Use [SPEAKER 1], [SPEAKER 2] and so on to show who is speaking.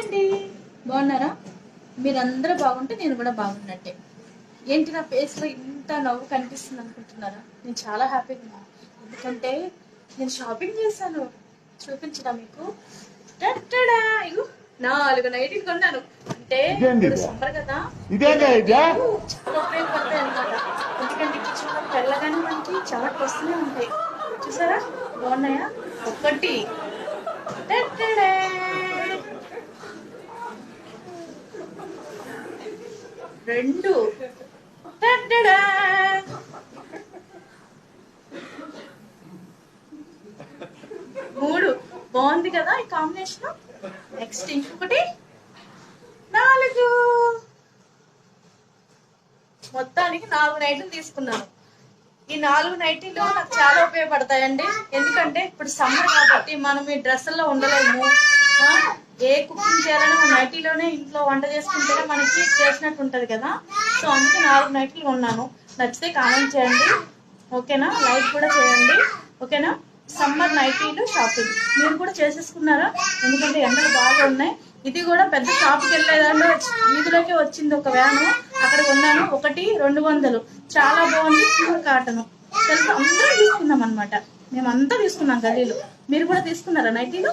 [SPEAKER 1] అండి. బాగున్నారా? మీరందరూ బాగుంటే నేను కూడా బాగున్నట్టే. ఏంటి నా ఫేస్లో ఇంత నవ్వు కనిపిస్తుంది అనుకుంటున్నారా? నేను చాలా హ్యాపీగా ఉన్నాను ఎందుకంటే నేను షాపింగ్ చేశాను. చూపించడం మీకు! ఇగో నాలుగు నైటీలు కొన్నాను. అంటే? సమ్మర్ కదా? చాలా ఉపయోగపడతాయి అన్నమాట. ఎందుకంటే కిచెన్ వెళ్ళగానే మనకి చెమటలు వస్తూనే ఉంటాయి. చూసారా? బాగున్నాయా? ఒకటి రెండు. మూడు. బాగుంది కదా ఈ కాంబినేషన్ నెక్స్ట్ ఇంకొకటి. నాలుగు. మొత్తానికి నాలుగు నైట్లు తీసుకున్నాను. ఈ నాలుగు నైటీలు నాకు చాలా ఉపయోగపడతాయండి. ఎందుకంటే ఇప్పుడు సమ్మర్ కాబట్టి మనం ఈ డ్రెస్సుల్లో ఉండలేము. ఏ కుకింగ్ చేయాలన్నా మన నైటీలోనే ఇంట్లో వంట చేసుకుంటేనే మనకి చేసినట్టు ఉంటుంది కదా. సో అందుకే నాలుగు నైట్లు కొన్నాను. నచ్చితే కామెంట్ చేయండి. ఓకేనా? లైక్ కూడా చేయండి. ఓకేనా? సమ్మర్ నైటీలు షాపింగ్ మీరు కూడా చేసేసుకున్నారా? ఎందుకంటే ఎండలు బాగా ఉన్నాయి. ఇది కూడా పెద్ద షాప్కి వెళ్ళేదాన్ని వీధిలోకి వచ్చింది ఒక వ్యాను అక్కడ కొన్నాను. ఒకటి రెండు వందలు. చాలా బాగుంది. ప్యూర్ కాటన్ తెలుసు? అందరం తీసుకున్నాం అనమాట మేమంతా తీసుకున్నాం గలీలు మీరు కూడా తీసుకున్నారా నైటీలు